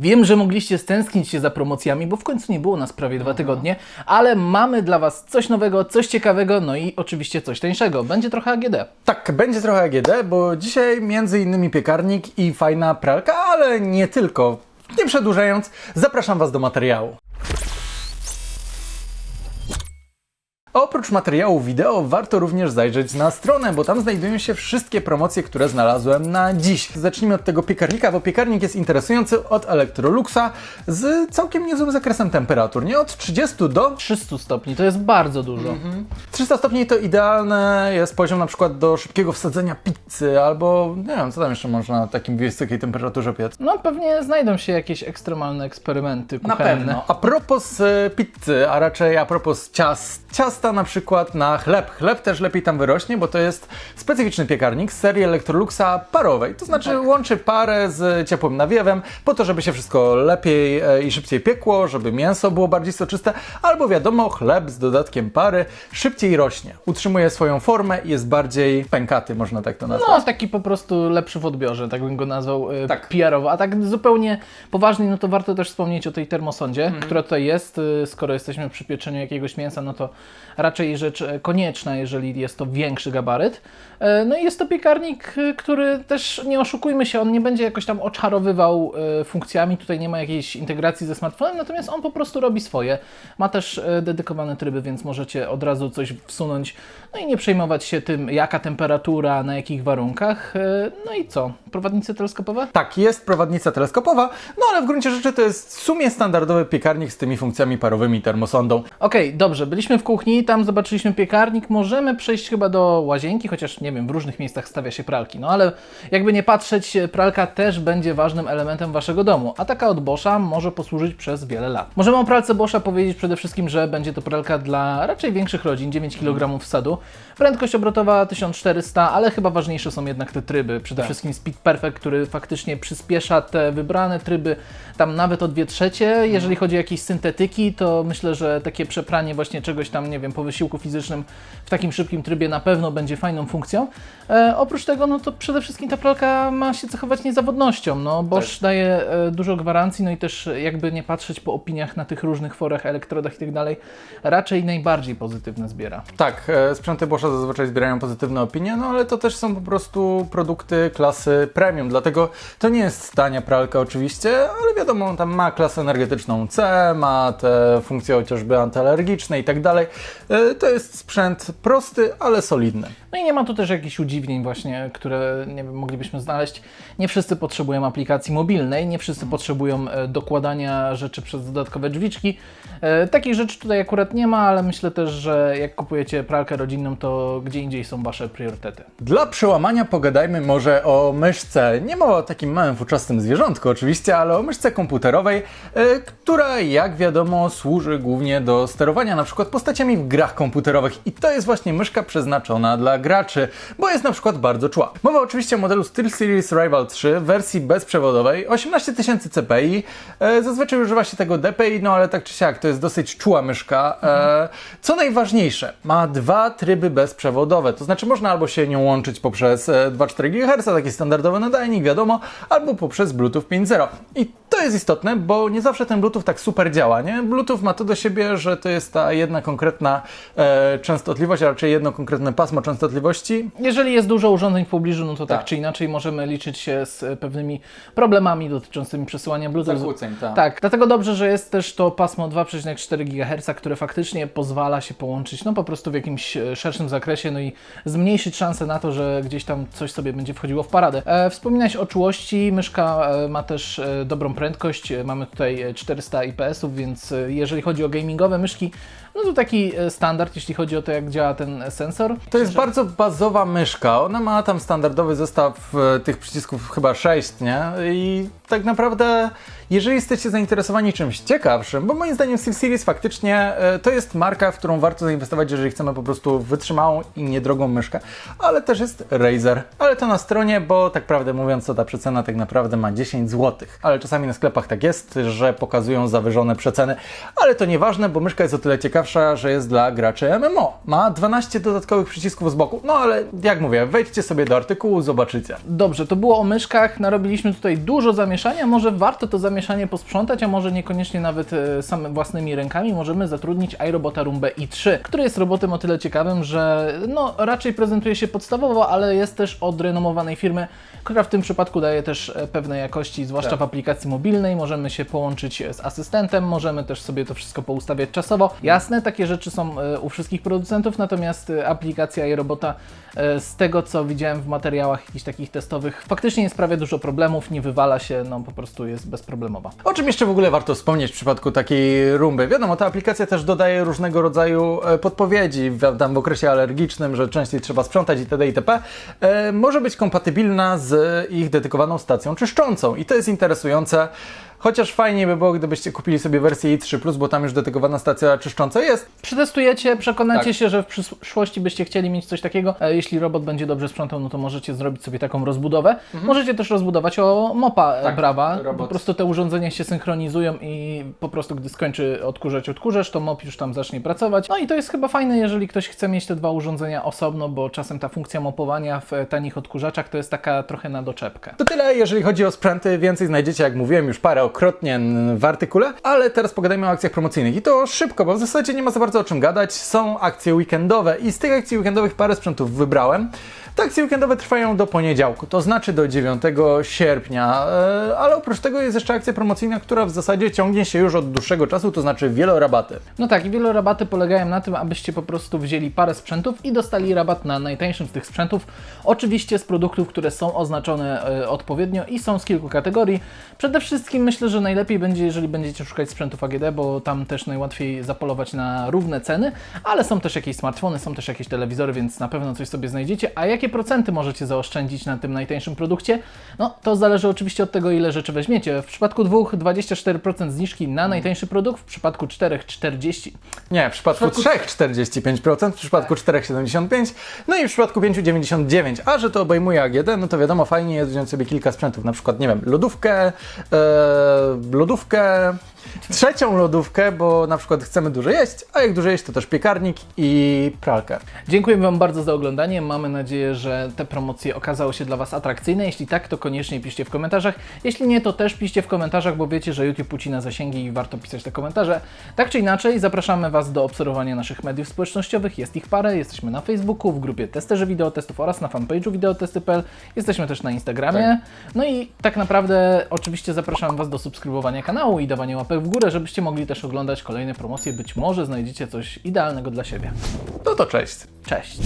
Wiem, że mogliście stęsknić się za promocjami, bo w końcu nie było nas prawie dwa tygodnie, ale mamy dla Was coś nowego, coś ciekawego, no i oczywiście coś tańszego. Będzie trochę AGD. Tak, będzie trochę AGD, bo dzisiaj między innymi piekarnik i fajna pralka, ale nie tylko. Nie przedłużając, zapraszam Was do materiału. Oprócz materiału wideo warto również zajrzeć na stronę, bo tam znajdują się wszystkie promocje, które znalazłem na dziś. Zacznijmy od tego piekarnika, bo piekarnik jest interesujący od Electroluxa z całkiem niezłym zakresem temperatur, nie? Od 30 do 300 stopni, to jest bardzo dużo. 300 stopni to idealny jest poziom na przykład do szybkiego wsadzenia pizzy, albo nie wiem, co tam jeszcze można na takim wysokiej temperaturze piec. No pewnie znajdą się jakieś ekstremalne eksperymenty Na kuchenne. pewno. A propos e, pizzy, a raczej a propos ciast. Ciasta na przykład na chleb. Chleb też lepiej tam wyrośnie, bo to jest specyficzny piekarnik z serii Electroluxa parowej. To znaczy łączy parę z ciepłym nawiewem po to, żeby się wszystko lepiej e, i szybciej piekło, żeby mięso było bardziej soczyste, albo wiadomo, chleb z dodatkiem pary szybciej rośnie. Utrzymuje swoją formę i jest bardziej pękaty, można tak to nazwać. No, taki po prostu lepszy w odbiorze, tak bym go nazwał e, Tak. PR-owo. A tak zupełnie poważnie, no to warto też wspomnieć o tej termosondzie, Mhm. która tutaj jest. E, Skoro jesteśmy przy pieczeniu jakiegoś mięsa, no to raczej rzecz e, konieczna, jeżeli jest to większy gabaryt. E, No i jest to piekarnik, e, który też, nie oszukujmy się, on nie będzie jakoś tam oczarowywał funkcjami, tutaj nie ma jakiejś integracji ze smartfonem, natomiast on po prostu robi swoje. Ma też dedykowane tryby, więc możecie od razu coś wsunąć, no i nie przejmować się tym, jaka temperatura, na jakich warunkach. No i co? Prowadnice teleskopowe? Tak, jest prowadnica teleskopowa, no ale w gruncie rzeczy to jest w sumie standardowy piekarnik z tymi funkcjami parowymi termosondą. Okej, dobrze, byliśmy w kuchni, tam zobaczyliśmy piekarnik, możemy przejść chyba do łazienki, chociaż nie wiem, w różnych miejscach stawia się pralki, no ale jakby nie patrzeć, pralka też będzie ważnym elementem waszego domu, a taka od Boscha może posłużyć przez wiele lat. Możemy o pralce Boscha powiedzieć przede wszystkim, że będzie to pralka dla raczej większych rodzin, 9 kg wsadu, prędkość obrotowa 1400, ale chyba ważniejsze są jednak te tryby, przede wszystkim Speed Perfect, który faktycznie przyspiesza te wybrane tryby, tam nawet o 2 trzecie, jeżeli chodzi o jakieś syntetyki, to myślę, że takie przepranie właśnie czegoś tam, nie wiem, po wysiłku fizycznym w takim szybkim trybie na pewno będzie fajną funkcją. E, oprócz tego, no to przede wszystkim ta pralka ma się cechować niezawodnością, no Bosch daje e, dużo gwarancji, no i też jakby nie patrzeć po opiniach na tych różnych forach, elektrodach i tak dalej, raczej najbardziej pozytywne zbiera. Tak, e, sprzęty Boscha zazwyczaj zbierają pozytywne opinie, no ale to też są po prostu produkty klasy premium, dlatego to nie jest tania pralka oczywiście, ale wiadomo, tam ma klasę energetyczną C, ma te funkcje chociażby antyalergiczne i tak dalej. E, To jest sprzęt prosty, ale solidny. No i nie ma tu też jakichś udziwnień właśnie, które nie wiem, moglibyśmy znaleźć. Nie wszyscy potrzebują aplikacji mobilnej, nie wszyscy potrzebują e, dokładania rzeczy przez dodatkowe drzwiczki. E, takich rzeczy tutaj akurat nie ma, ale myślę też, że jak kupujecie pralkę rodzinną, to gdzie indziej są Wasze priorytety. Dla przełamania pogadajmy może o myszce. Nie mowa o takim małym futrzastym zwierzątku oczywiście, ale o myszce komputerowej, e, która jak wiadomo służy głównie do sterowania na przykład postaciami w grach komputerowych i to jest właśnie myszka przeznaczona dla graczy, bo jest na przykład bardzo czuła. Mowa oczywiście o modelu SteelSeries Rival 3 w wersji bezprzewodowej, 18 tysięcy CPI, e, zazwyczaj używa się tego DPI, no ale tak czy siak to jest dosyć czuła myszka. E, co najważniejsze, ma dwa tryby bezprzewodowe, to znaczy można albo się nią łączyć poprzez e, 2,4 GHz, taki standardowy nadajnik, wiadomo, albo poprzez Bluetooth 5.0. I to jest istotne, bo nie zawsze ten Bluetooth tak super działa, nie? Bluetooth ma to do siebie, że to jest ta jedna konkretna e, częstotliwość, a raczej jedno konkretne pasmo częstotliwości. Jeżeli jest dużo urządzeń w pobliżu, no to tak, Tak. czy inaczej możemy liczyć się z e, pewnymi problemami dotyczącymi przesyłania Bluetooth. Zakłóceń, tak. Tak, dlatego dobrze, że jest też to pasmo 2,4 GHz, które faktycznie pozwala się połączyć no po prostu w jakimś e, szerszym zakresie, no i zmniejszyć szanse na to, że gdzieś tam coś sobie będzie wchodziło w paradę. E, wspominałeś o czułości, myszka e, ma też dobrą prędkość, mamy tutaj e, 400 IPS-ów, więc jeżeli chodzi o gamingowe myszki, no to taki standard, jeśli chodzi o to, jak działa ten sensor. To jest bardzo bazowa myszka. Ona ma tam standardowy zestaw e, tych przycisków, chyba 6, nie? I tak naprawdę, jeżeli jesteście zainteresowani czymś ciekawszym, bo moim zdaniem SteelSeries faktycznie e, to jest marka, w którą warto zainwestować, jeżeli chcemy po prostu wytrzymałą i niedrogą myszkę, ale też jest Razer. Ale to na stronie, bo tak prawdę mówiąc, to ta przecena tak naprawdę ma 10 zł. Ale czasami na sklepach tak jest, że pokazują zawyżone przeceny, ale to nieważne, bo myszka jest o tyle ciekawsza, że jest dla graczy MMO. Ma 12 dodatkowych przycisków z boku. Boku. No ale jak mówię, wejdźcie sobie do artykułu, zobaczycie. Dobrze, to było o myszkach, narobiliśmy tutaj dużo zamieszania, może warto to zamieszanie posprzątać, a może niekoniecznie nawet e, same własnymi rękami, możemy zatrudnić iRobota Roomba i3, który jest robotem o tyle ciekawym, że no raczej prezentuje się podstawowo, ale jest też od renomowanej firmy, która w tym przypadku daje też e, pewne jakości, zwłaszcza Tak. w aplikacji mobilnej, możemy się połączyć z asystentem, możemy też sobie to wszystko poustawiać czasowo. Jasne, takie rzeczy są e, u wszystkich producentów, natomiast e, aplikacja iRobota e, z tego co widziałem w materiałach jakichś takich testowych, faktycznie nie sprawia dużo problemów, nie wywala się, no po prostu jest bezproblemowa. O czym jeszcze w ogóle warto wspomnieć w przypadku takiej rumby? Wiadomo, ta aplikacja też dodaje różnego rodzaju e, podpowiedzi tam w okresie alergicznym, że częściej trzeba sprzątać itd. itp. E, może być kompatybilna z ich dedykowaną stacją czyszczącą i to jest interesujące. Chociaż fajnie by było, gdybyście kupili sobie wersję i3+, bo tam już dedykowana stacja czyszcząca jest. Przetestujecie, przekonacie Tak. się, że w przyszłości byście chcieli mieć coś takiego. E, Jeśli robot będzie dobrze sprzątał, no to możecie zrobić sobie taką rozbudowę. Możecie też rozbudować o mopa e, Tak, Brawa. robot. Po prostu te urządzenia się synchronizują i po prostu gdy skończy odkurzać odkurzacz, to mop już tam zacznie pracować. No i to jest chyba fajne, jeżeli ktoś chce mieć te dwa urządzenia osobno, bo czasem ta funkcja mopowania w e, tanich odkurzaczach to jest taka trochę na doczepkę. To tyle, jeżeli chodzi o sprzęty. Więcej znajdziecie, jak mówiłem, już parokrotnie w artykule. Ale teraz pogadajmy o akcjach promocyjnych. I to szybko, bo w zasadzie nie ma za bardzo o czym gadać. Są akcje weekendowe i z tych akcji weekendowych parę sprzętów wybrałem. Te akcje weekendowe trwają do poniedziałku, to znaczy do 9 sierpnia, e, ale oprócz tego jest jeszcze akcja promocyjna, która w zasadzie ciągnie się już od dłuższego czasu, to znaczy wielorabaty. No tak, wielorabaty polegają na tym, abyście po prostu wzięli parę sprzętów i dostali rabat na najtańszym z tych sprzętów. Oczywiście z produktów, które są oznaczone e, odpowiednio i są z kilku kategorii. Przede wszystkim myślę, że najlepiej będzie, jeżeli będziecie szukać sprzętów AGD, bo tam też najłatwiej zapolować na równe ceny, ale są też jakieś smartfony, są też jakieś telewizory, więc na pewno coś sobie znajdziecie. A jakie procenty możecie zaoszczędzić na tym najtańszym produkcie? No to zależy oczywiście od tego, ile rzeczy weźmiecie. W przypadku dwóch 24% zniżki na najtańszy produkt, w przypadku czterech 40%. Nie, w przypadku 3 45%, w przypadku 4 75%, no i w przypadku 5 99%. A że to obejmuje AGD, no to wiadomo, fajnie jest wziąć sobie kilka sprzętów, na przykład, nie wiem, lodówkę, e, lodówkę, trzecią lodówkę, bo na przykład chcemy dużo jeść, a jak dużo jeść, to też piekarnik i pralkę. Dziękuję Wam bardzo za oglądanie. Mamy nadzieję, że te promocje okazały się dla Was atrakcyjne. Jeśli tak, to koniecznie piszcie w komentarzach. Jeśli nie, to też piszcie w komentarzach, bo wiecie, że YouTube ucina zasięgi i warto pisać te komentarze. Tak czy inaczej, zapraszamy Was do obserwowania naszych mediów społecznościowych. Jest ich parę. Jesteśmy na Facebooku, w grupie Testerzy Wideotestów oraz na fanpage'u wideotesty.pl. Jesteśmy też na Instagramie. No i tak naprawdę oczywiście zapraszam Was do subskrybowania kanału i dawania łapek w górę, żebyście mogli też oglądać kolejne promocje. Być może znajdziecie coś idealnego dla siebie. No to cześć. Cześć!